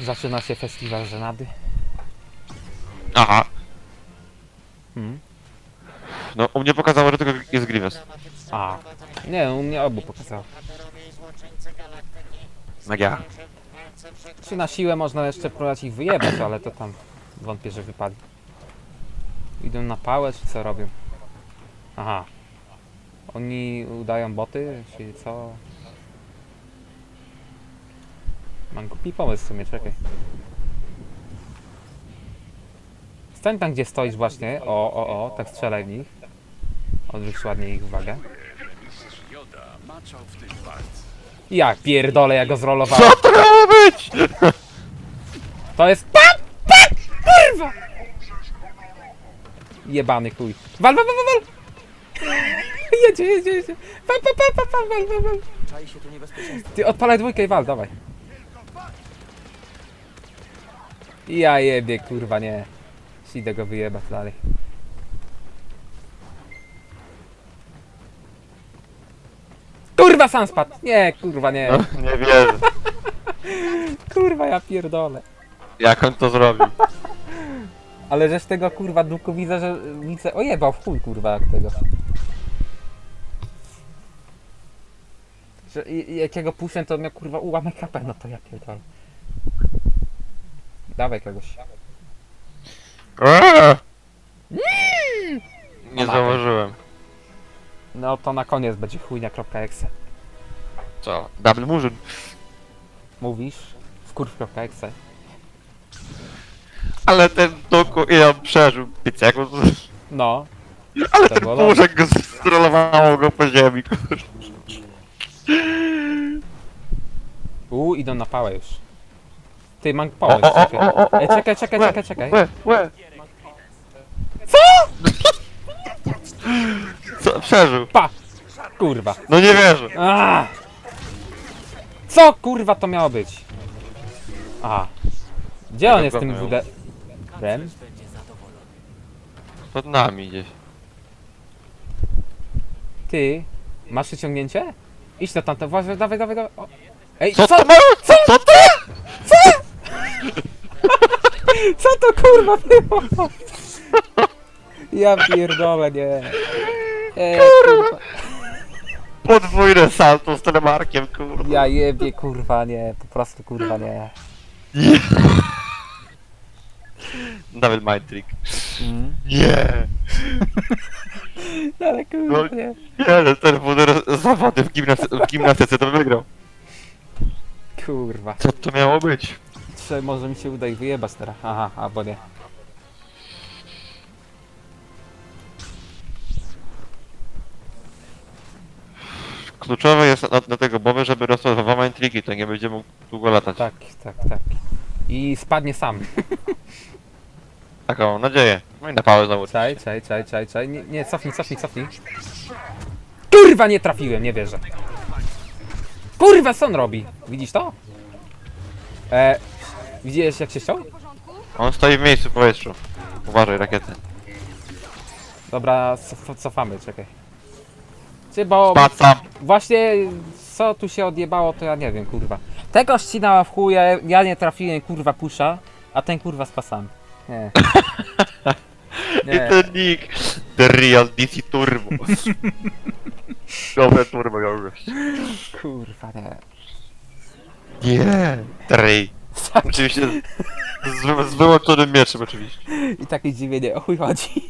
Zaczyna się festiwal żenady. Aha. Hmm. No, u mnie pokazało, że tylko jest Grievous. A. Nie, u mnie obu pokazało. Ja. Czy na siłę można jeszcze próbować ich wyjebać, ale to tam wątpię, że wypadli. Idą na pałę, czy co robią? Aha. Oni udają boty, czyli co? Mam głupi pomysł w sumie, czekaj. Stań tam, gdzie stoisz właśnie. O, o, o, tak strzelaj w nich. Odwróć ładnie ich uwagę. Ja pierdolę, ja go zrolowałem. Co to miało być? To jest pan! Pan! Kurwa! Jebany chuj. Wal, wal, wal, wal, wal! Jedzie, jedzie, jedzie. Wal, wal, wal, wal, wal, wal, wal. Ty odpalaj dwójkę i wal, dawaj. Ja jebie, kurwa, nie. Idę go wyjebać dalej. Kurwa, sam spadł! Nie, kurwa, nie. No, nie wierzę. Kurwa, ja pierdolę. Jak on to zrobił? Ale żeś tego kurwa duku widzę, że widzę ojebał w chuj kurwa jak tego. Że i- i jakiego puszczę to miał kurwa ułamek HP, no to ja pierdolę. Dawaj kogoś. Eee! Nie zauważyłem. No to na koniec będzie chujnia.exe. Co? Double murzyn. Mówisz? Wkurw.exe. Ale ten doku ile on przeżył? Wiecie, jak on... No. Ale To ten było puszek go strollowało go po ziemi, kurwa. U idą na pałę już. Ty mam O, pałę. o, o, czekaj. o, o, o, Ej, czekaj, czekaj, Łe, czekaj, czekaj. Łe, łe. Co? Co? Przeżył. Pa! Kurwa. No nie wierzę. A! Co kurwa to miało być? A. Gdzie on jest tym. WD? Rem? Pod nami gdzieś. Ty? Masz wyciągnięcie? Idź na tamte, właśnie, dawaj, dawaj, dawaj. O. Ej, Co co? Co, co to? Co to kurwa było? Ja pierdolę, nie. Ej, kurwa. Podwójne salto z telemarkiem, kurwa. Ja jebie, kurwa, nie. Po prostu, kurwa, nie. Double mind trick. Mm. Nie. Ale kurwa, No. nie. Nie, no ten wóder zawody w, gimnasty- w gimnastyce to wygrał. Kurwa. Co to miało być? Czy może mi się uda ich wyjebać teraz? Aha, albo nie. Kluczowe jest na, na tego boby, żeby rosły dwa mind tricki, to nie będzie mógł długo latać. Tak, tak, tak. I spadnie sam. Taką mam nadzieję. No i na pałę znowu. Czaj, czaj, czaj, czaj, czaj. Nie, nie, cofnij, cofnij, cofnij. Kurwa, nie trafiłem, nie wierzę. Kurwa, co on robi? Widzisz to? E, widziałeś jak się ściął? On stoi w miejscu w powietrzu. Uważaj, rakiety. Dobra, cof, cofamy, czekaj. Czy bo Spadł właśnie co tu się odjebało, to ja nie wiem, kurwa. Tego ścinała w chuj, ja, ja nie trafiłem, kurwa, pusza, a ten kurwa spasam. Nie. I Nie. ten nick. The real DC Turbo. Dobre turbo, gość. Kurwa, nie. Nie. Trej. Oczywiście z, z wyłączonym mieczem oczywiście. I takie dziwienie, o chuj chodzi.